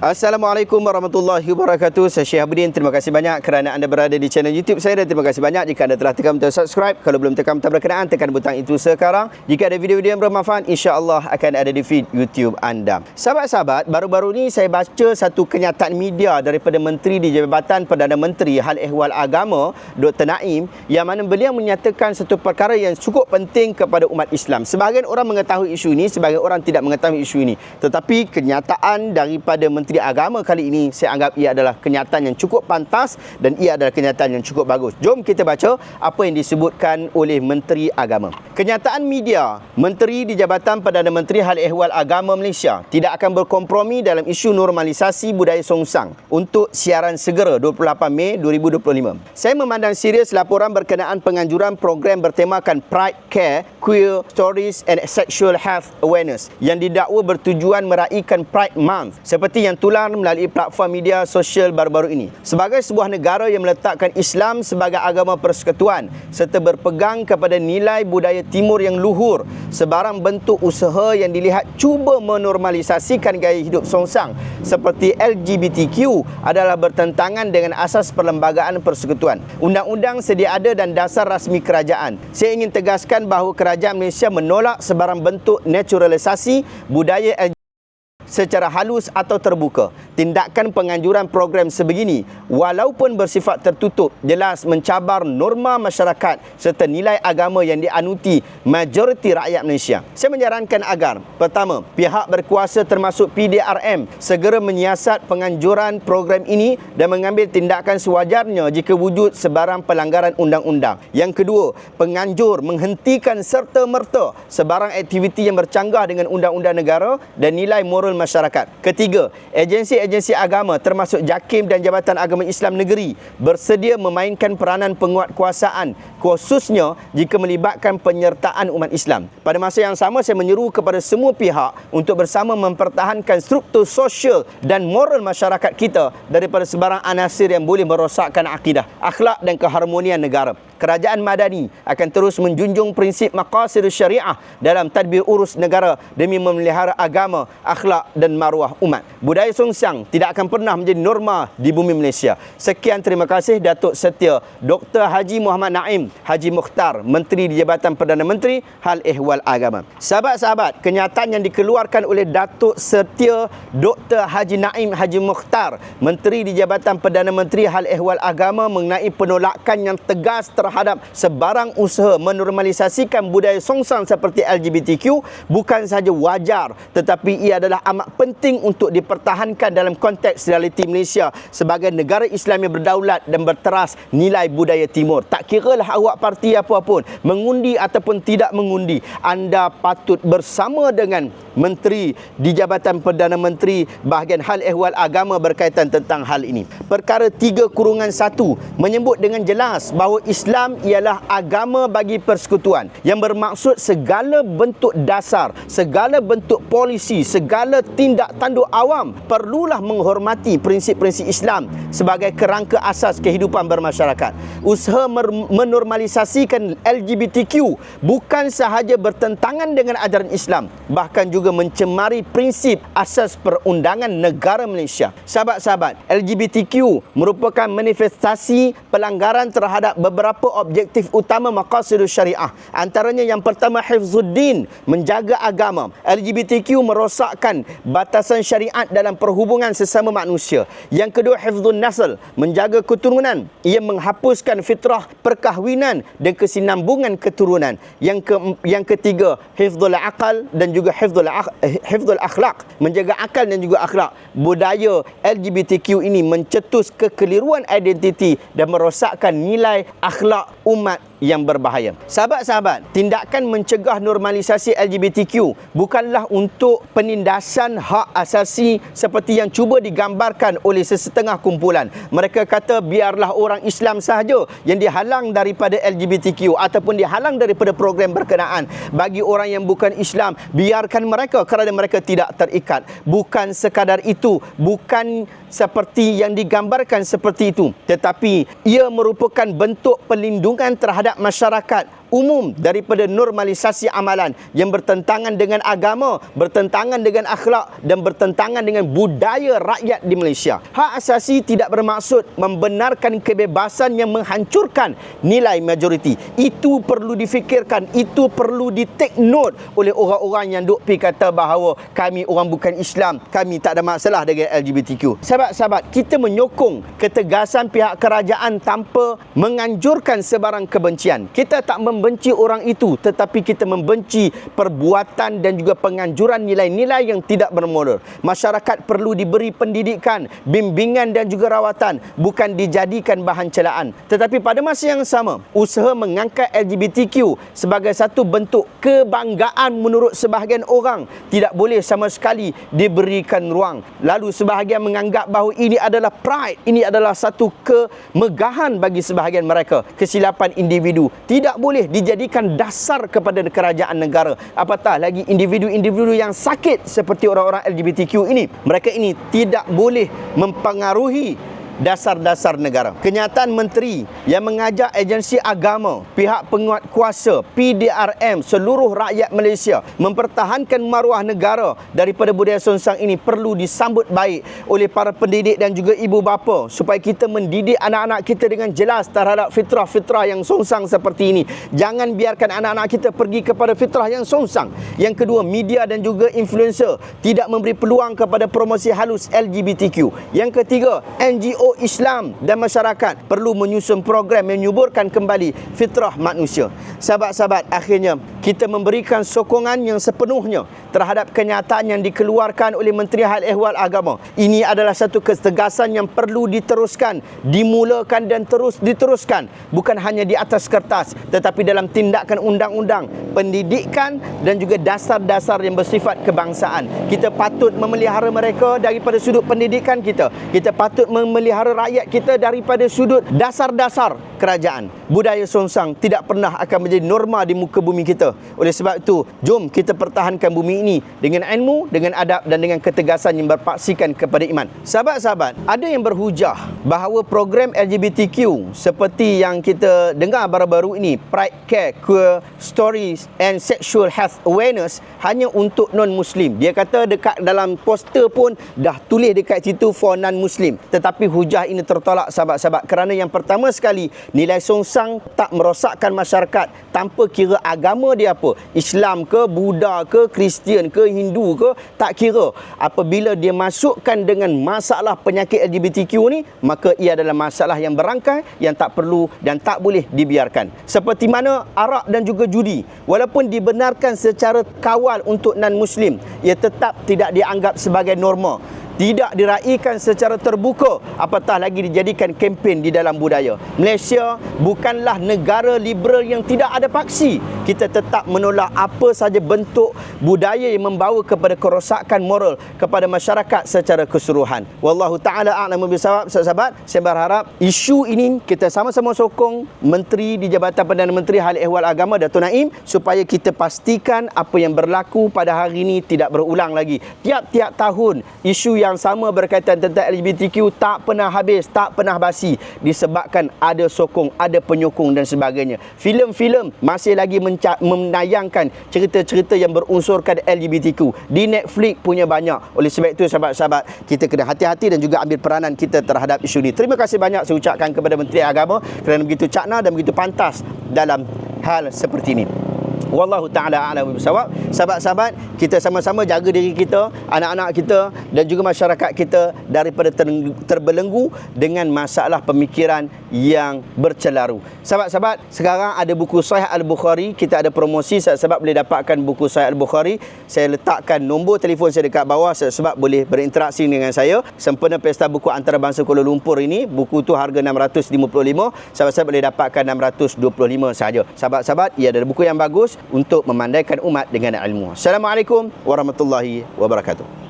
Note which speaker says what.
Speaker 1: Assalamualaikum warahmatullahi wabarakatuh. Saya Syekh. Terima kasih banyak kerana anda berada di channel YouTube saya dan terima kasih banyak jika anda telah tekan butang subscribe. Kalau belum tekan butang berkenaan, tekan butang itu sekarang. Jika ada video-video yang bermanfaat, insya-Allah akan ada di feed YouTube anda. Sahabat-sahabat, baru-baru ni saya baca satu kenyataan media daripada Menteri di Jabatan Perdana Menteri Hal Ehwal Agama, Dr. Naim, yang mana beliau menyatakan satu perkara yang cukup penting kepada umat Islam. Sebahagian orang mengetahui isu ini, sebahagian orang tidak mengetahui isu ini. Tetapi kenyataan daripada Menteri Menteri Agama kali ini saya anggap ia adalah kenyataan yang cukup pantas dan ia adalah kenyataan yang cukup bagus. Jom kita baca apa yang disebutkan oleh Menteri Agama. Kenyataan media, Menteri di Jabatan Perdana Menteri Hal Ehwal Agama Malaysia tidak akan berkompromi dalam isu normalisasi budaya songsang untuk siaran segera 28 Mei 2025. Saya memandang serius laporan berkenaan penganjuran program bertemakan Pride Care, Queer Stories and Sexual Health Awareness yang didakwa bertujuan meraihkan Pride Month seperti yang tular melalui platform media sosial baru-baru ini. Sebagai sebuah negara yang meletakkan Islam sebagai agama persekutuan serta berpegang kepada nilai budaya timur yang luhur, sebarang bentuk usaha yang dilihat cuba menormalisasikan gaya hidup songsang seperti LGBTQ adalah bertentangan dengan asas perlembagaan persekutuan. Undang-undang sedia ada dan dasar rasmi kerajaan. Saya ingin tegaskan bahawa kerajaan Malaysia menolak sebarang bentuk naturalisasi budaya LGBT secara halus atau terbuka. Tindakan penganjuran program sebegini walaupun bersifat tertutup jelas mencabar norma masyarakat serta nilai agama yang dianuti majoriti rakyat Malaysia. Saya menyarankan agar pertama, pihak berkuasa termasuk PDRM segera menyiasat penganjuran program ini dan mengambil tindakan sewajarnya jika wujud sebarang pelanggaran undang-undang. Yang kedua, penganjur menghentikan serta-merta sebarang aktiviti yang bercanggah dengan undang-undang negara dan nilai moral masyarakat. Ketiga, agensi-agensi agama termasuk JAKIM dan Jabatan Agama Islam Negeri bersedia memainkan peranan penguatkuasaan khususnya jika melibatkan penyertaan umat Islam. Pada masa yang sama saya menyeru kepada semua pihak untuk bersama mempertahankan struktur sosial dan moral masyarakat kita daripada sebarang anasir yang boleh merosakkan akidah, akhlak dan keharmonian negara. Kerajaan Madani akan terus menjunjung prinsip maqasid syariah dalam tadbir urus negara demi memelihara agama, akhlak dan maruah umat. Budaya songsang tidak akan pernah menjadi norma di bumi Malaysia. Sekian terima kasih Datuk Setia Dr. Haji Muhammad Naim Haji Mukhtar, Menteri di Jabatan Perdana Menteri Hal Ehwal Agama. Sahabat-sahabat, kenyataan yang dikeluarkan oleh Datuk Setia Dr. Haji Naim Haji Mukhtar, Menteri di Jabatan Perdana Menteri Hal Ehwal Agama mengenai penolakan yang tegas terhadap sebarang usaha menormalisasikan budaya songsang seperti LGBTQ bukan sahaja wajar tetapi ia adalah amat penting untuk dipertahankan dalam konteks realiti Malaysia sebagai negara Islam yang berdaulat dan berteras nilai budaya timur. Tak kiralah awak parti apa pun mengundi ataupun tidak mengundi, anda patut bersama dengan menteri di Jabatan Perdana Menteri bahagian hal ehwal agama berkaitan tentang hal ini. Perkara 3 kurungan 1 menyebut dengan jelas bahawa Islam ialah agama bagi persekutuan yang bermaksud segala bentuk dasar, segala bentuk polisi, segala tindak tanduk awam perlulah menghormati prinsip-prinsip Islam sebagai kerangka asas kehidupan bermasyarakat. Usaha menormalisasikan LGBTQ bukan sahaja bertentangan dengan ajaran Islam, bahkan juga mencemari prinsip asas perundangan negara Malaysia. Sahabat-sahabat, LGBTQ merupakan manifestasi pelanggaran terhadap beberapa objektif utama maqasid syariah. Antaranya yang pertama hifzuddin, menjaga agama. LGBTQ merosakkan batasan syariat dalam perhubungan sesama manusia. Yang kedua hifzun nasl, menjaga keturunan. Ia menghapuskan fitrah perkahwinan dan kesinambungan keturunan. Yang ke yang ketiga hifzul aqal dan juga hifzul hifzul akhlak, menjaga akal dan juga akhlak. Budaya LGBTQ ini mencetus kekeliruan identiti dan merosakkan nilai akhlak umat yang berbahaya. Sahabat-sahabat, tindakan mencegah normalisasi LGBTQ bukanlah untuk penindasan hak asasi seperti yang cuba digambarkan oleh sesetengah kumpulan. Mereka kata biarlah orang Islam sahaja yang dihalang daripada LGBTQ ataupun dihalang daripada program berkenaan. Bagi orang yang bukan Islam, biarkan mereka kerana mereka tidak terikat. Bukan sekadar itu, bukan seperti yang digambarkan seperti itu, tetapi ia merupakan bentuk perlindungan terhadap masyarakat umum daripada normalisasi amalan yang bertentangan dengan agama, bertentangan dengan akhlak dan bertentangan dengan budaya rakyat di Malaysia. Hak asasi tidak bermaksud membenarkan kebebasan yang menghancurkan nilai majoriti. Itu perlu difikirkan, itu perlu di take note oleh orang-orang yang duk pi kata bahawa kami orang bukan Islam, kami tak ada masalah dengan LGBTQ. Sahabat-sahabat, kita menyokong ketegasan pihak kerajaan tanpa menganjurkan sebarang kebencian. Kita tak membenci orang itu tetapi kita membenci perbuatan dan juga penganjuran nilai-nilai yang tidak bermoral. Masyarakat perlu diberi pendidikan, bimbingan dan juga rawatan bukan dijadikan bahan celaan. Tetapi pada masa yang sama, usaha mengangkat LGBTQ sebagai satu bentuk kebanggaan menurut sebahagian orang tidak boleh sama sekali diberikan ruang. Lalu sebahagian menganggap bahawa ini adalah pride, ini adalah satu kemegahan bagi sebahagian mereka. Kesilapan individu tidak boleh dijadikan dasar kepada kerajaan negara. Apatah lagi individu-individu yang sakit seperti orang-orang LGBTQ ini. Mereka ini tidak boleh mempengaruhi dasar-dasar negara. Kenyataan menteri yang mengajak agensi agama, pihak penguat kuasa, PDRM, seluruh rakyat Malaysia mempertahankan maruah negara daripada budaya songsang ini perlu disambut baik oleh para pendidik dan juga ibu bapa supaya kita mendidik anak-anak kita dengan jelas terhadap fitrah-fitrah yang songsang seperti ini. Jangan biarkan anak-anak kita pergi kepada fitrah yang songsang. Yang kedua, media dan juga influencer tidak memberi peluang kepada promosi halus LGBTQ. Yang ketiga, NGO Islam dan masyarakat perlu menyusun program menyuburkan kembali fitrah manusia. Sahabat-sahabat, akhirnya kita memberikan sokongan yang sepenuhnya terhadap kenyataan yang dikeluarkan oleh Menteri Hal Ehwal Agama. Ini adalah satu ketegasan yang perlu diteruskan, dimulakan dan terus diteruskan. Bukan hanya di atas kertas tetapi dalam tindakan undang-undang, pendidikan dan juga dasar-dasar yang bersifat kebangsaan. Kita patut memelihara mereka daripada sudut pendidikan kita. Kita patut memelihara rakyat kita daripada sudut dasar-dasar kerajaan. Budaya songsang tidak pernah akan menjadi norma di muka bumi kita. Oleh sebab itu, jom kita pertahankan bumi ini dengan ilmu, dengan adab dan dengan ketegasan yang berpaksikan kepada iman. Sahabat-sahabat, ada yang berhujah bahawa program LGBTQ seperti yang kita dengar baru-baru ini, Pride Care, Queer Stories and Sexual Health Awareness hanya untuk non-Muslim. Dia kata dekat dalam poster pun dah tulis dekat situ for non-Muslim. Tetapi hujah ini tertolak sahabat-sahabat kerana yang pertama sekali nilai songsang tak merosakkan masyarakat tanpa kira agama dia apa. Islam ke Buddha ke Kristian ke Hindu ke tak kira. Apabila dia masukkan dengan masalah penyakit LGBTQ ni maka ia adalah masalah yang berangkai yang tak perlu dan tak boleh dibiarkan. Seperti mana arak dan juga judi walaupun dibenarkan secara kawal untuk non muslim ia tetap tidak dianggap sebagai norma tidak diraikan secara terbuka apatah lagi dijadikan kempen di dalam budaya. Malaysia bukanlah negara liberal yang tidak ada paksi. Kita tetap menolak apa saja bentuk budaya yang membawa kepada kerosakan moral kepada masyarakat secara keseluruhan. Wallahu taala a'lamu bisawab. Sahabat, saya berharap isu ini kita sama-sama sokong Menteri di Jabatan Perdana Menteri Hal Ehwal Agama Datuk Naim supaya kita pastikan apa yang berlaku pada hari ini tidak berulang lagi. Tiap-tiap tahun isu yang yang sama berkaitan tentang LGBTQ tak pernah habis, tak pernah basi disebabkan ada sokong, ada penyokong dan sebagainya. Filem-filem masih lagi menayangkan cerita-cerita yang berunsurkan LGBTQ. Di Netflix punya banyak. Oleh sebab itu sahabat-sahabat, kita kena hati-hati dan juga ambil peranan kita terhadap isu ini. Terima kasih banyak saya ucapkan kepada Menteri Agama kerana begitu cakna dan begitu pantas dalam hal seperti ini. Wallahu taala a'lam bisawab. Sahabat-sahabat, kita sama-sama jaga diri kita, anak-anak kita dan juga masyarakat kita daripada terbelenggu dengan masalah pemikiran yang bercelaru. Sahabat-sahabat, sekarang ada buku Sahih Al-Bukhari, kita ada promosi sebab boleh dapatkan buku Sahih Al-Bukhari. Saya letakkan nombor telefon saya dekat bawah sebab boleh berinteraksi dengan saya. Sempena Pesta Buku Antarabangsa Kuala Lumpur ini, buku tu harga 655, sahabat-sahabat boleh dapatkan 625 saja. Sahabat-sahabat, ia adalah buku yang bagus untuk memandaikan umat dengan ilmu. Assalamualaikum warahmatullahi wabarakatuh.